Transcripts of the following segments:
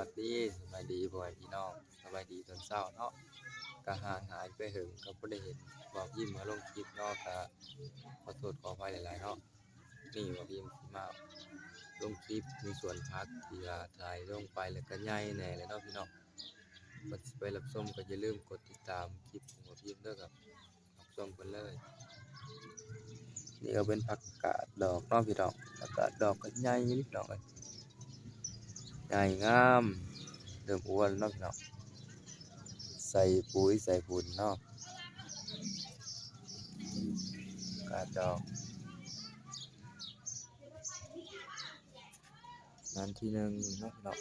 วัสดีสบายดีบ่อยพี่น้องสบายดีตอนเช้าเนาะก็ห่างหายไปเหิงก็บ่ได้เห็นบอกยิ้มมาลงคลิปเนาะก็ขอโทษขออภัยหลายๆเนาะนี่บอกยิ้มมาลงคลิปมีส่วนพักที่ว่าถ่ายลงไปแล้วก็ใหญ่แน่เลยเนาะพี่น้องก่อนสิไปรับชมก็อย่าลืมกดติดตามคลิปของบอกยิ้มด้อครับรับชมกันเลยนี่ก็เป็นผักกาดดอกเนาะพี่น้องผักกาดดอกก็ใหญ่นิดหน่อย ใหญ่งามเริ่มอ้วนเนาะพี่น้องใส่ปุ๋ยใส่ฝุ่นเนาะกาดดอกนันที่หนึ่งเนาะพี่น้อง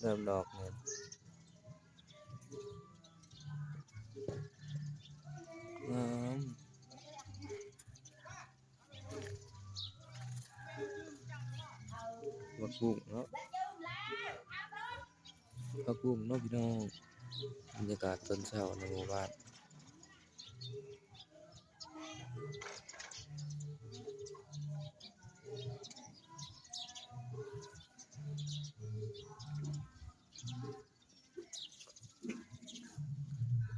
เริ่มดอกเนี่ยงามผักบุ้งเนาะ ผักบุ้งนาะพี่น้องบรรยากาศตอนเช้าในหมู่บ้าน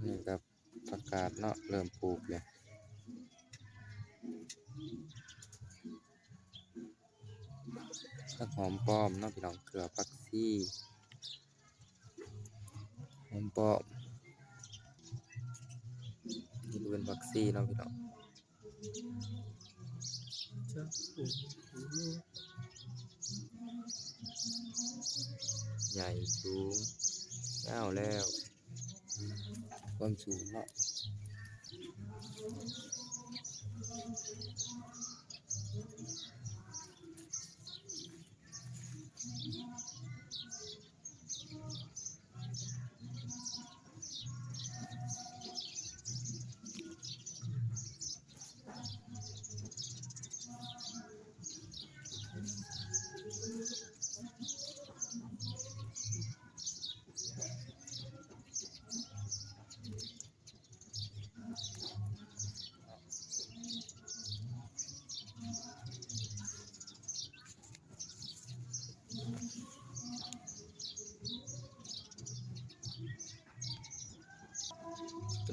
นี่กับผักกาดเนาะเริ่มปลูกเลยผักหอมป้อมเนาะพี่น้องเกลือผักซี่ หอมปอมนี่ก็เป็นผักซี่เนาะพี่น้องใหญ่สูงยาวแล้ว ความสูงเนาะ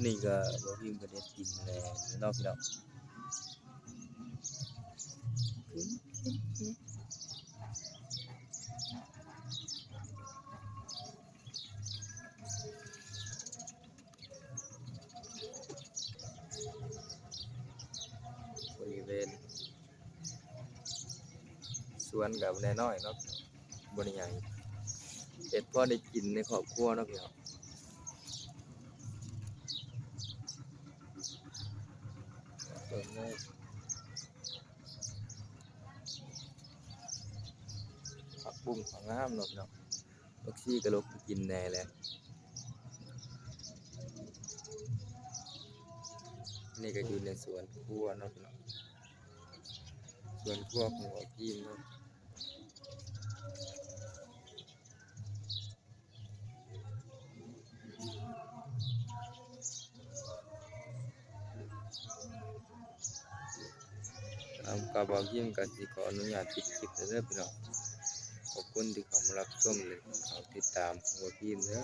ตัวนี้ก็บ่พิมพ์ก็ได้กินแหล้เนาะพี่น้องบริเวณสวนกับแน่น้อยเนาะบริใหญ่เฮ็ดพอได้กินในครอบครัวเนาะพี่น้อง เปิดเลยผักบุ้งผักงามเนาะพี่น้องบักซี่กระลกกินแน่เลยนี่ก็อยู่ในสวนครัวเนาะพี่น้องสวนครัวของหัวพี่เนาะ เอากาบอกยิ้มกันที่ขออนุญาตปิดคลิปเด้อพี่น้องขอบคุณที่เข้ามารับชมเลยเขาติดตามของพี่เด้อ